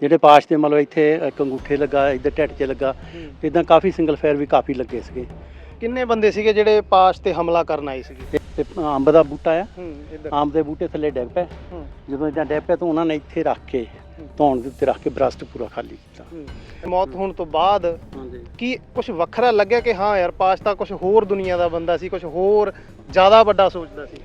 ਜਿਹੜੇ ਪਾਸ਼ ਤੇ ਮਤਲਬ ਇੱਥੇ ਇੱਕ ਅੰਗੂਠੇ ਲੱਗਾ ਇੱਧਰ ਢਿੱਡ 'ਚ ਲੱਗਾ ਇਦਾਂ ਕਾਫੀ ਸਿੰਗਲ ਫਾਇਰ ਵੀ ਕਾਫੀ ਲੱਗੇ ਸੀਗੇ। ਕਿੰਨੇ ਬੰਦੇ ਸੀਗੇ ਜਿਹੜੇ ਪਾਸ਼ ਤੇ ਹਮਲਾ ਕਰਨ ਆਏ ਸੀਗੇ? ਤੇ- ਅੰਬ ਦਾ ਬੂਟਾ ਆ। ਹੂੰ ਅੰਬ ਦੇ ਬੂਟੇ ਥੱਲੇ ਡਿੱਗ ਪਏ ਹੂੰ। ਜਦੋਂ ਇਦਾਂ ਡਿੱਗ ਪਿਆ ਤਾਂ ਉਹਨਾਂ ਨੇ ਇੱਥੇ ਰੱਖ ਕੇ ਧੌਣ ਦੇ ਉੱਤੇ ਰੱਖ ਕੇ ਬਰਸਟ ਪੂਰਾ ਖਾਲੀ ਕੀਤਾ। ਹੂੰ। ਮੌਤ ਹੋਣ ਤੋਂ ਬਾਅਦ ਕੀ ਕੁਝ ਵੱਖਰਾ ਲੱਗਿਆ ਕਿ ਹਾਂ ਯਾਰ ਪਾਸ਼ ਤਾਂ ਕੁਝ ਹੋਰ ਦੁਨੀਆ ਦਾ ਬੰਦਾ ਸੀ ਕੁਝ ਹੋਰ ਜ਼ਿਆਦਾ ਵੱਡਾ ਸੋਚਦਾ ਸੀ?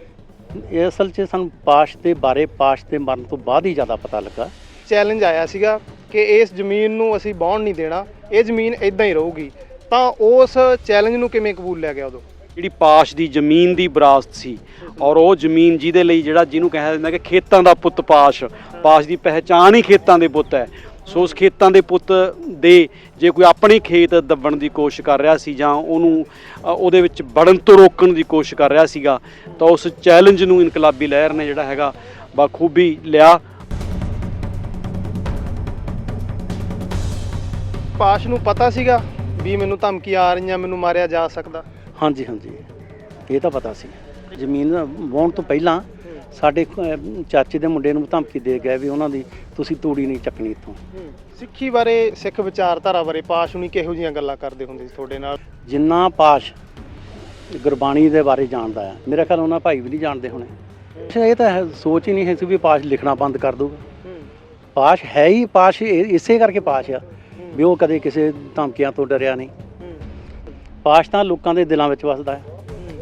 ਇਹ ਅਸਲ 'ਚ ਸਾਨੂੰ ਪਾਸ਼ ਦੇ ਬਾਰੇ ਪਾਸ਼ ਦੇ ਮਰਨ ਤੋਂ ਬਾਅਦ ਹੀ ਜ਼ਿਆਦਾ ਪਤਾ ਲੱਗਾ। ਚੈਲੰਜ ਆਇਆ ਸੀਗਾ ਕਿ ਇਸ ਜ਼ਮੀਨ ਨੂੰ ਅਸੀਂ ਬਾਉਣ ਨਹੀਂ ਦੇਣਾ, ਇਹ ਜ਼ਮੀਨ ਇਦਾਂ ਹੀ ਰਹੂਗੀ। ਤਾਂ ਉਸ ਚੈਲੰਜ ਨੂੰ ਕਿਵੇਂ ਕਬੂਲ ਲਿਆ ਗਿਆ ਉਦੋਂ? ਜਿਹੜੀ ਪਾਸ਼ ਦੀ ਜ਼ਮੀਨ ਦੀ ਵਿਰਾਸਤ ਸੀ ਔਰ ਉਹ ਜ਼ਮੀਨ ਜਿਹਦੇ ਲਈ ਜਿਹੜਾ ਜਿਹਨੂੰ ਕਿਹਾ ਜਾਂਦਾ ਕਿ ਖੇਤਾਂ ਦਾ ਪੁੱਤ ਪਾਸ਼ ਪਾਸ਼ ਦੀ ਪਹਿਚਾਣ ਹੀ ਖੇਤਾਂ ਦੇ ਪੁੱਤ ਹੈ। ਸੋ ਉਸ ਖੇਤਾਂ ਦੇ ਪੁੱਤ ਦੇ ਜੇ ਕੋਈ ਆਪਣੇ ਖੇਤ ਦੱਬਣ ਦੀ ਕੋਸ਼ਿਸ਼ ਕਰ ਰਿਹਾ ਸੀ ਜਾਂ ਉਹਨੂੰ ਉਹਦੇ ਵਿੱਚ ਵੜਨ ਤੋਂ ਰੋਕਣ ਦੀ ਕੋਸ਼ਿਸ਼ ਕਰ ਰਿਹਾ ਸੀਗਾ, ਤਾਂ ਉਸ ਚੈਲੰਜ ਨੂੰ ਇਨਕਲਾਬੀ ਲਹਿਰ ਨੇ ਜਿਹੜਾ ਹੈਗਾ ਬਖੂਬੀ ਲਿਆ। ਪਾਸ਼ ਨੂੰ ਪਤਾ ਸੀਗਾ ਵੀ ਮੈਨੂੰ ਧਮਕੀ ਆ ਰਹੀਆਂ ਮੈਨੂੰ ਮਾਰਿਆ ਜਾ ਸਕਦਾ। ਹਾਂਜੀ ਹਾਂਜੀ। ਇਹ ਤਾਂ ਪਤਾ ਸੀ। ਜ਼ਮੀਨ ਵਾਹੁਣ ਤੋਂ ਪਹਿਲਾਂ ਸਾਡੇ ਚਾਚੇ ਦੇ ਮੁੰਡੇ ਨੂੰ ਧਮਕੀ ਦੇ ਗਏ ਵੀ ਉਹਨਾਂ ਦੀ ਤੁਸੀਂ ਤੂੜੀ ਨਹੀਂ ਚੱਕਣੀ ਇੱਥੋਂ। ਸਿੱਖੀ ਬਾਰੇ ਸਿੱਖ ਵਿਚਾਰਧਾਰਾ ਬਾਰੇ ਪਾਸ਼ ਹੁਣੀ ਕਿਹੋ ਜੀਆਂ ਗੱਲਾਂ ਕਰਦੇ ਹੁੰਦੇ ਸੀ ਤੁਹਾਡੇ ਨਾਲ? ਜਿੰਨਾ ਪਾਸ਼ ਗੁਰਬਾਣੀ ਦੇ ਬਾਰੇ ਜਾਣਦਾ ਆ ਮੇਰੇ ਖਿਆਲ ਉਹਨਾਂ ਭਾਈ ਵੀ ਨਹੀਂ ਜਾਣਦੇ ਹੋਣੇ। ਅੱਛਾ, ਇਹ ਤਾਂ ਸੋਚ ਹੀ ਨਹੀਂ ਹੈ ਸੀ ਵੀ ਪਾਸ਼ ਲਿਖਣਾ ਬੰਦ ਕਰ ਦੂਗਾ ਪਾਸ਼ ਹੈ ਹੀ ਪਾਸ਼ ਇਸੇ ਕਰਕੇ ਪਾਸ਼ ਆ। ਵੀ ਉਹ ਕਦੇ ਕਿਸੇ ਧਮਕੀਆਂ ਤੋਂ ਡਰਿਆ ਨਹੀਂ। ਪਾਸ਼ ਤਾਂ ਲੋਕਾਂ ਦੇ ਦਿਲਾਂ ਵਿੱਚ ਵਸਦਾ ਹੈ।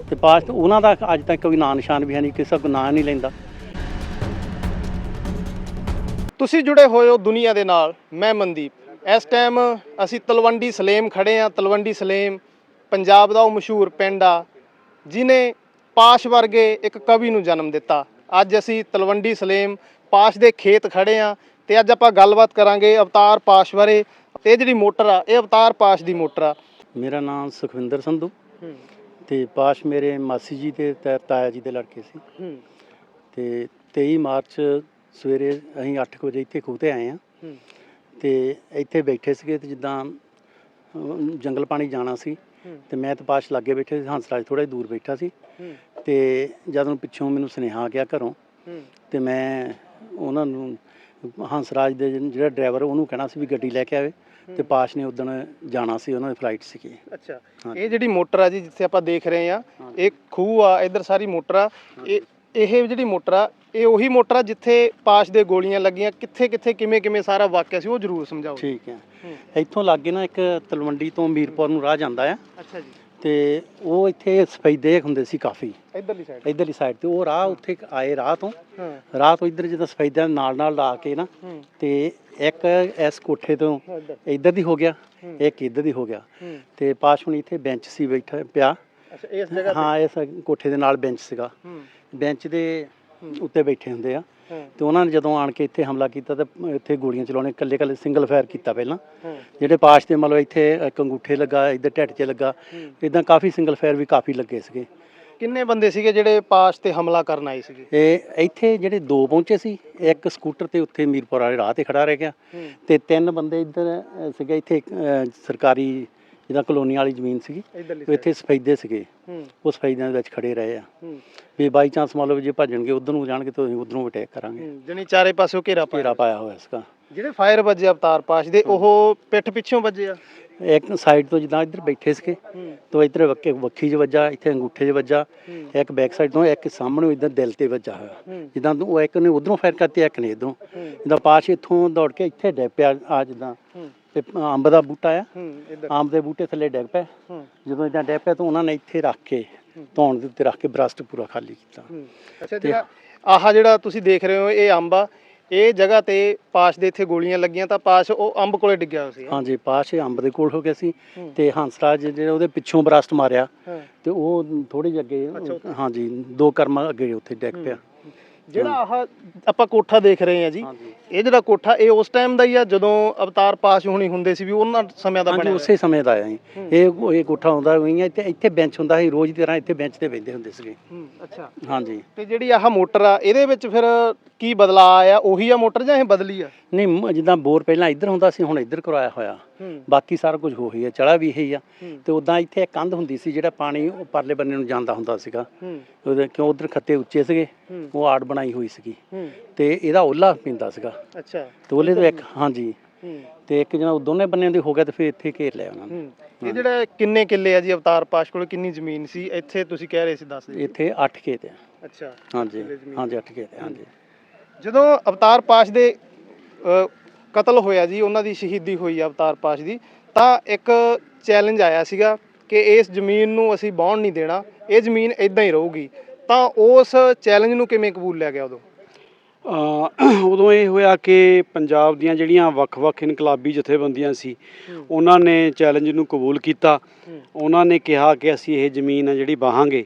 ਤੇ ਪਾਸ਼ ਤਾਂ ਉਹਨਾਂ ਦਾ ਅੱਜ ਤੱਕ ਕੋਈ ਨਾਂ ਨਿਸ਼ਾਨ ਵੀ ਹੈ ਨਹੀਂ, ਕਿਸੇ ਦਾ ਨਾਂ ਨਹੀਂ ਲੈਂਦਾ। ਤੁਸੀਂ ਜੁੜੇ ਹੋਏ ਹੋ ਦੁਨੀਆ ਦੇ ਨਾਲ, ਮੈਂ ਮਨਦੀਪ। ਇਸ ਟਾਈਮ ਅਸੀਂ ਤਲਵੰਡੀ ਸਲੇਮ ਖੜੇ ਆ ਤਲਵੰਡੀ ਸਲੇਮ ਪੰਜਾਬ ਦਾ ਉਹ ਮਸ਼ਹੂਰ ਪਿੰਡ ਆ, ਜਿਨੇ ਪਾਸ਼ ਵਰਗੇ ਇੱਕ ਕਵੀ ਨੂੰ ਜਨਮ ਦਿੱਤਾ। ਅੱਜ ਅਸੀਂ ਤਲਵੰਡੀ ਸਲੇਮ ਪਾਸ਼ ਦੇ ਖੇਤ ਖੜੇ ਆ ਤੇ ਅੱਜ ਆਪਾਂ ਗੱਲਬਾਤ ਕਰਾਂਗੇ ਅਵਤਾਰ ਪਾਸ਼ ਬਾਰੇ। ਤੇ ਇਹ ਜਿਹੜੀ ਮੋਟਰ ਆ ਇਹ ਅਵਤਾਰ ਪਾਸ਼ ਦੀ ਮੋਟਰ ਆ। ਮੇਰਾ ਨਾਮ ਸੁਖਵਿੰਦਰ ਸੰਧੂ। ਤੇ ਪਾਸ਼ ਮੇਰੇ ਮਾਸੀ ਜੀ ਤੇ ਤਾ- ਤਾਇਆ ਜੀ ਦੇ ਲੜਕੇ ਸੀ। ਤੇ 23 ਮਾਰਚ ਸਵੇਰੇ ਅਸੀਂ 8 ਵਜੇ ਇੱਥੇ ਖੂਹ ਤੇ ਆਏ ਆ। ਤੇ ਇੱਥੇ ਬੈਠੇ ਸੀਗੇ ਤੇ ਜਿੱਦਾਂ ਜੰਗਲ ਪਾਣੀ ਜਾਣਾ ਸੀ। ਤੇ ਮੈਂ ਤੇ ਪਾਸ਼ ਲਾਗੇ ਬੈਠੇ ਸੀ ਹੰਸਰਾਜ ਥੋੜਾ ਦੂਰ ਬੈਠਾ ਸੀ। ਤੇ ਜਦੋਂ ਪਿੱਛੋਂ ਮੈਨੂੰ ਸੁਨੇਹਾ ਆ ਗਿਆ ਘਰੋਂ ਤੇ ਮੈਂ ਉਹਨਾਂ ਨੂੰ ਹੰਸਰਾਜ ਦੇ ਜਿਹੜਾ ਡਰਾਈਵਰ ਉਹਨੂੰ ਕਹਿਣਾ ਸੀ ਵੀ ਗੱਡੀ ਲੈ ਕੇ ਆਵੇ। ਤੇ ਪਾਸ਼ ਨੇ ਉਦੋਂ ਜਾਣਾ ਸੀ ਉਹਨਾਂ ਦੀ ਫਲਾਈਟ ਸੀਗੀ। ਅੱਛਾ। ਇਹ ਜਿਹੜੀ ਮੋਟਰ ਆ ਜੀ ਜਿੱਥੇ ਆਪਾਂ ਦੇਖ ਰਹੇ ਆ ਇਹ ਖੂਹ ਆ ਇਧਰ ਸਾਰੀ ਮੋਟਰ ਆ। ਇਹ ਇਹ ਜਿਹੜੀ ਮੋਟਰ ਆ ਇਹ ਉਹੀ ਮੋਟਰ ਆ ਜਿੱਥੇ ਪਾਸ਼ ਦੇ ਗੋਲੀਆਂ ਲੱਗੀਆਂ। ਕਿੱਥੇ ਕਿੱਥੇ ਕਿਵੇਂ ਕਿਵੇਂ ਸਾਰਾ ਵਾਕਿਆ ਸੀ ਉਹ ਜ਼ਰੂਰ ਸਮਝਾਓ। ਠੀਕ ਹੂੰ। ਇੱਥੋਂ ਲਾਗੇ ਨਾ ਇੱਕ ਤਲਵੰਡੀ ਤੋਂ ਮੀਰਪੁਰ ਨੂੰ ਰਾਹ ਜਾਂਦਾ ਆ। ਅੱਛਾ ਜੀ। ਤੇ ਉਹ ਇੱਥੇ ਸਫੈਦੇ ਹੁੰਦੇ ਸੀ ਕਾਫੀ। ਇਧਰਲੀ ਸਾਈਡ ਇਧਰਲੀ ਸਾਈਡ ਤੇ ਉਹ ਰਾਹ ਉੱਥੇ ਆਏ ਰਾਹ ਤੋਂ। ਰਾਹ ਤੋਂ ਇੱਧਰ ਜਦੋਂ ਸਫੈਦਿਆਂ ਨਾਲ ਨਾਲ ਲਾ ਕੇ ਨਾ ਤੇ ਇੱਕ ਇਸ ਕੋਠੇ ਤੋਂ ਇੱਧਰ। ਦੀ ਹੋ ਗਿਆ। ਇੱਕ ਇੱਧਰ ਦੀ ਹੋ ਗਿਆ। ਤੇ ਪਾਸ਼ ਹੁਣ ਇੱਥੇ ਬੈਂਚ ਸੀ ਬੈਠਾ ਪਿਆ। ਅੱਛਾ ਇਸ ਜਗ੍ਹਾ ਹਾਂ ਇਸ ਕੋਠੇ ਦੇ ਨਾਲ ਬੈਂਚ ਸੀਗਾ। ਬੈਂਚ ਦੇ ਉੱਤੇ ਬੈਠੇ ਹੁੰਦੇ ਆ। ਤੇ ਉਹਨਾਂ ਨੇ ਜਦੋਂ ਆਣ ਕੇ ਇੱਥੇ ਹਮਲਾ ਕੀਤਾ ਤੇ ਇੱਥੇ ਗੋਲੀਆਂ ਚਲਾਉਣੇ ਇਕੱਲੇ ਇਕੱਲੇ ਸਿੰਗਲ ਫਾਇਰ ਕੀਤਾ ਪਹਿਲਾਂ। ਜਿਹੜੇ ਪਾਸ਼ ਤੇ ਮਤਲਬ ਇੱਥੇ ਇੱਕ ਅੰਗੂਠੇ ਲੱਗਾ ਇੱਧਰ ਢਿੱਡ 'ਚ ਲੱਗਾ। ਇਦਾਂ ਕਾਫੀ ਸਿੰਗਲ ਫਾਇਰ ਵੀ ਕਾਫੀ ਲੱਗੇ ਸੀਗੇ। ਕਿੰਨੇ ਬੰਦੇ ਸੀਗੇ ਜਿਹੜੇ ਪਾਸ਼ ਤੇ ਹਮਲਾ ਕਰਨ ਆਏ ਸੀਗੇ? ਇਹ ਇੱਥੇ ਜਿਹੜੇ ਦੋ ਪਹੁੰਚੇ ਸੀ ਇੱਕ ਸਕੂਟਰ ਤੇ ਉੱਥੇ ਮੀਰਪੁਰ ਵਾਲੇ ਰਾਹ ਤੇ ਖੜਾ ਰਹਿ ਗਿਆ। ਤੇ ਤਿੰਨ ਬੰਦੇ ਇੱਧਰ ਸੀਗੇ ਇੱਥੇ ਸਰਕਾਰੀ ਜਿਹਦਾ ਕਲੋਨੀ ਵਾਲੀ ਜ਼ਮੀਨ ਸੀਗੀ ਇਧਰਲੀ ਉਹ ਇੱਥੇ ਸਫੈਦੇ ਸੀਗੇ। ਹੂੰ। ਉਹ ਸਫੈਦਿਆਂ ਦੇ ਵਿੱਚ ਖੜੇ ਰਹੇ ਆ। ਹੂੰ। ਵੀ ਬਾਈ ਚਾਂਸ ਮੰਨ ਲਓ ਵੀ ਜੇ ਭੱਜਣਗੇ ਉਧਰ ਨੂੰ ਜਾਣਗੇ ਤਾਂ ਅਸੀਂ ਉਧਰੋਂ ਅਟੈਕ ਕਰਾਂਗੇ। ਜਣੀ ਚਾਰੇ ਪਾਸਿਓਂ ਘੇਰਾ ਪਾਇਆ ਘੇਰਾ ਪਾਇਆ। ਹੋਇਆ ਸੀਗਾ। ਜਿਹੜੇ ਫਾਇਰ ਵੱਜੇ ਅਵਤਾਰ ਪਾਸ਼ ਦੇ ਉਹ ਪਿੱਠ ਪਿੱਛੋਂ ਵੱਜੇ ਆ? ਇੱਕ ਸਾਈਡ ਤੋਂ ਜਿੱਦਾਂ ਇੱਧਰ ਬੈਠੇ ਸੀਗੇ ਤੋਂ ਇੱਧਰ ਵੱਕੇ ਵੱਖੀ 'ਚ ਵੱਜਾ ਇੱਥੇ ਅੰਗੂਠੇ 'ਚ ਵੱਜਾ ਇੱਕ ਬੈਕ ਸਾਈਡ ਤੋਂ ਇੱਕ ਸਾਹਮਣੇ ਇੱਧਰ ਦਿਲ ਤੇ ਵੱਜਾ ਹੋਇਆ। ਜਿੱਦਾਂ ਉਹ ਇੱਕ ਨੇ ਉਧਰੋਂ ਫਾਇਰ ਕਰਤੀ ਇੱਕ ਨੇ ਇਧਰੋਂ। ਜਿੱਦਾਂ ਪਾਸ਼ ਇੱਥੋਂ ਦੌੜ ਕੇ ਇੱਥੇ ਡਿੱਗ ਪਿਆ ਆ ਜਿੱਦਾਂ। ਤੇ ਅੰਬ ਦਾ ਬੂਟਾ ਆ। ਹੂੰ ਇੱਧਰ। ਦੇ ਬੂਟੇ ਥੱਲੇ ਡਿੱਗ ਹੂੰ। ਜਦੋਂ ਇਦਾਂ ਡਿੱਗ ਪਿਆ ਤਾਂ ਉਹਨਾਂ ਨੇ ਇੱਥੇ ਰੱਖ ਕੇ ਧੌਣ ਦੇ ਉੱਤੇ ਰੱਖ ਕੇ ਬਰਸਟ ਪੂਰਾ ਖਾਲੀ ਕੀਤਾ। ਹੂੰ। ਅੱਛਾ ਜਿਹੜਾ ਆਹ ਜਿਹੜਾ ਤੁਸੀਂ ਦੇਖ ਰਹੇ ਹੋ ਇਹ ਅੰਬ ਆ। ਇਹ ਜਗ੍ਹਾ ਤੇ ਪਾਸ਼ ਦੇ ਇੱਥੇ ਗੋਲੀਆਂ ਲੱਗੀਆਂ ਤਾਂ ਪਾਸ਼ ਉਹ ਅੰਬ ਕੋਲੇ ਡਿੱਗਿਆ ਹੋਇਆ ਸੀ। ਹਾਂਜੀ ਪਾਸ਼ ਅੰਬ ਦੇ ਕੋਲ ਹੋ ਗਿਆ ਸੀ। ਹੂੰ। ਤੇ ਹੰਸਰਾਜ ਜਿਹੜਾ ਉਹਦੇ ਪਿੱਛੋਂ ਬਰਸਟ ਮਾਰਿਆ। ਹਾਂ। ਤੇ ਉਹ ਥੋੜੀ ਜਿਹੀ ਅੱਗੇ ਅੱਛਾ, ਉੱਥੇ। ਹਾਂਜੀ ਦੋ ਕਰਮ ਅੱਗੇ ਉੱਥੇ ਡਿੱਗ ਪਿਆ। ਜਿਹੜਾ ਆਹ ਆਪਾਂ ਕੋਠਾ ਦੇਖ ਰਹੇ ਆ ਜੀ ਇਹ ਜਿਹੜਾ ਕੋਠਾ ਇਹ ਉਸ ਟਾਈਮ ਦਾ ਹੀ ਆ ਜਦੋਂ ਅਵਤਾਰ ਪਾਸ਼ ਹੋਣੀ ਹੁੰਦੇ ਸੀ ਵੀ ਉਹਨਾਂ ਸਮਿਆਂ ਦਾ ਹਾਂਜੀ ਬਣਿਆ ਉਸੇ ਸਮੇਂ ਦਾ ਆਇਆ ਜੀ। ਇਹ ਇਹ ਕੋਠਾ ਹੁੰਦਾ ਹੋਈ ਇੱਥੇ ਇੱਥੇ ਬੈਂਚ ਹੁੰਦਾ ਸੀ ਰੋਜ਼ ਦੀ ਤਰ੍ਹਾਂ ਇੱਥੇ ਬੈਂਚ ਤੇ ਬੈਠਦੇ ਹੁੰਦੇ ਸੀਗੇ। ਹੂੰ ਅੱਛਾ। ਹਾਂਜੀ। ਤੇ ਜਿਹੜੀ ਆਹ ਮੋਟਰ ਆ ਇਹਦੇ ਵਿੱਚ ਫਿਰ ਕੀ ਬਦਲਾ ਆਇਆ? ਉਹੀ ਆ ਮੋਟਰ ਜਾਂ ਇਹ ਬਦਲੀ ਆ? ਨਹੀਂ ਜਿੱਦਾਂ ਬੋਰ ਪਹਿਲਾਂ ਇੱਧਰ ਹੁੰਦਾ ਸੀ ਹੁਣ ਇੱਧਰ ਕਰਵਾਇਆ ਹੋਇਆ। ਬਾਕੀ ਸਾਰਾ ਕੁਝ ਉਹੀ ਹੈ ਚੜਾ ਵੀ ਇਹੀ ਆ। ਹੂੰ। ਤੇ ਉਦਾਂ ਇੱਥੇ ਇੱਕ ਕੰਧ ਹੁੰਦੀ ਸੀ ਜਿਹੜਾ ਪਾਣੀ ਉਹ ਪਰਲੇ ਬੰਨੇ ਨੂੰ ਜਾਂਦਾ ਹੁੰਦਾ ਸੀਗਾ। ਹੂੰ। ਉਹਦੇ ਕਿਉਂ ਉਧਰ ਖੱਤੇ ਉੱਚੇ ਸੀਗੇ ਹੂੰ। ਉਹ ਆੜ ਬਣਾਈ ਹੋਈ ਸੀਗੀ। ਹੂੰ। ਤੇ ਇਹਦਾ ਓਲਾ ਪਿੰਦਾ ਸੀਗਾ। ਅੱਛਾ। ਤੇ ਉਹਲੇ ਤੋਂ ਇੱਕ ਹਾਂਜੀ। ਹੂੰ। ਤੇ ਇੱਕ ਜਣਾ ਦੋਨੇ ਬੰਨਿਆਂ ਦੇ ਹੋ ਗਿਆ ਤੇ ਫਿਰ ਇੱਥੇ ਘੇਰ ਲਿਆ ਉਹਨਾਂ ਨੇ। ਹੂੰ। ਇਹ ਜਿਹੜਾ ਕਿੰਨੇ ਕਿੱਲੇ ਆ ਜੀ ਅਵਤਾਰ ਪਾਸ਼ ਕੋਲ ਕਿੰਨੀ ਜ਼ਮੀਨ ਸੀ? ਇੱਥੇ ਤੁਸੀਂ ਕਹਿ ਰਹੇ ਸੀ ਦੱਸ ਦਿਓ। ਇੱਥੇ 8 ਖੇਤ ਆ। ਅੱਛਾ। ਹਾਂਜੀ। ਹਾਂਜੀ 8 ਖੇਤ ਆ, ਹਾਂਜੀ। ਜਦੋਂ ਅਵਤਾਰ ਪਾਸ਼ ਦੇ ਕਤਲ ਹੋਇਆ ਜੀ ਉਹਨਾਂ ਦੀ ਸ਼ਹੀਦੀ ਹੋਈ ਆ ਅਵਤਾਰ ਪਾਸ਼ ਦੀ। ਤਾਂ ਇੱਕ ਚੈਲੰਜ ਆਇਆ ਸੀਗਾ ਕਿ ਇਸ ਜ਼ਮੀਨ ਨੂੰ ਅਸੀਂ ਬਾਹਣ ਨਹੀਂ ਦੇਣਾ ਇਹ ਜ਼ਮੀਨ ਇਦਾਂ ਹੀ ਰਹੂਗੀ। ਤਾਂ ਉਸ ਚੈਲੰਜ ਨੂੰ ਕਿਵੇਂ ਕਬੂਲ ਲਿਆ ਗਿਆ ਉਦੋਂ? ਉਦੋਂ ਇਹ ਹੋਇਆ ਕਿ ਪੰਜਾਬ ਦੀਆਂ ਜਿਹੜੀਆਂ ਵੱਖ-ਵੱਖ ਇਨਕਲਾਬੀ ਜਥੇਬੰਦੀਆਂ ਸੀ। ਉਹਨਾਂ ਨੇ ਚੈਲੰਜ ਨੂੰ ਕਬੂਲ ਕੀਤਾ। ਉਹਨਾਂ ਨੇ ਕਿਹਾ ਕਿ ਅਸੀਂ ਇਹ ਜ਼ਮੀਨ ਆ ਜਿਹੜੀ ਵਾਹਾਂਗੇ।